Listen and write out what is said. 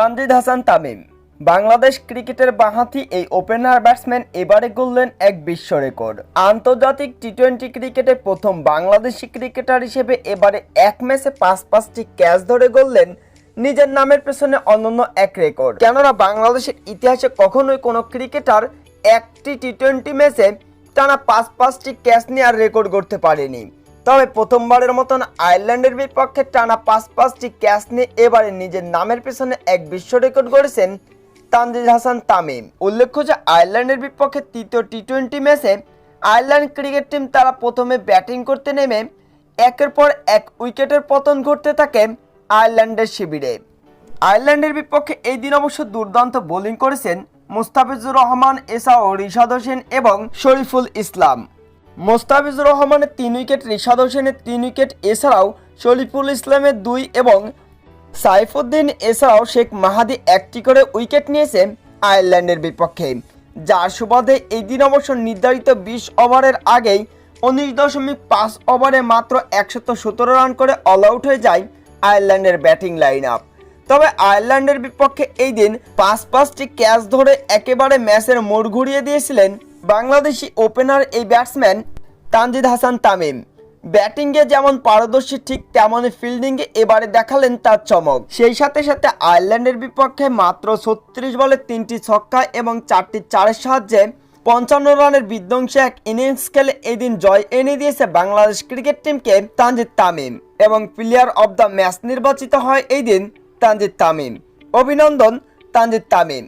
তানজিদ হাসান তামিম। বাংলাদেশ ক্রিকেটের বাঁহাতি এই ওপেনার ব্যাটসম্যান এবারে গড়লেন এক বিশ্ব রেকর্ড। আন্তর্জাতিক টি টোয়েন্টি ক্রিকেটে প্রথম বাংলাদেশি ক্রিকেটার হিসেবে এবারে এক ম্যাচে পাঁচ পাঁচটি ক্যাচ ধরে গড়লেন নিজের নামের পেছনে অনন্য এক রেকর্ড। কেননা বাংলাদেশের ইতিহাসে কখনোই কোনো ক্রিকেটার একটি টি টোয়েন্টি ম্যাচে টানা পাঁচ পাঁচটি ক্যাচ নেওয়ার রেকর্ড করতে পারেনি। তবে প্রথমবারের মতন আয়ারল্যান্ডের বিপক্ষে টানা পাঁচ পাঁচটি ক্যাচ নিয়ে এবারে নিজের নামের পেছনে এক বিশ্ব রেকর্ড গড়েছেন তানজিদ হাসান তামিম। উল্লেখ্য যে আয়ারল্যান্ডের বিপক্ষে তৃতীয় টি টোয়েন্টি ম্যাচে আয়ারল্যান্ড ক্রিকেট টিম তারা প্রথমে ব্যাটিং করতে নেমে একের পর এক উইকেটের পতন ঘটতে থাকে আয়ারল্যান্ডের শিবিরে। আয়ারল্যান্ডের বিপক্ষে এই দিন অবশ্য দুর্দান্ত বোলিং করেছেন মুস্তাফিজুর রহমান, এসাও রিশাদ হোসেন এবং শরীফুল ইসলাম। মোস্তাফিজুর রহমানের তিন উইকেট, রিশাদ হোসেনের তিন উইকেট, এছাড়াও শরীফুল ইসলামের দুই এবং সাইফুদ্দিন, এছাড়াও শেখ মাহাদি একটি করে উইকেট নিয়েছে আয়ারল্যান্ডের বিপক্ষে। যার সুবাদে এই দিন অবশ্য নির্ধারিত বিশ ওভারের আগেই উনিশ দশমিক পাঁচ ওভারে মাত্র একশত রান করে অল আউট হয়ে যায় আয়ারল্যান্ডের ব্যাটিং লাইন আপ তবে আয়ারল্যান্ডের বিপক্ষে এই দিন পাঁচ পাঁচটি ক্যাচ ধরে একেবারে ম্যাচের মোড় ঘুরিয়ে দিয়েছিলেন বাংলাদেশি ওপেনার এই ব্যাটসম্যান তানজিদ হাসান তামিম। ব্যাটিংয়ে যেমন পারদর্শী ঠিক তেমনই ফিল্ডিংয়ে এবারে দেখালেন তার চমক। সেই সাথে সাথে আয়ারল্যান্ডের বিপক্ষে মাত্র ছত্রিশ বলে তিনটি ছক্কা এবং চারটি চারের সাহায্যে পঞ্চান্ন রানের বিধ্বংসী এক ইনিংস খেলে এদিন জয় এনে দিয়েছে বাংলাদেশ ক্রিকেট টিমকে তানজিদ তামিম এবং প্লেয়ার অব দ্য ম্যাচ নির্বাচিত হয় এই দিন তানজিদ তামিম। অভিনন্দন, তানজিদ তামিম।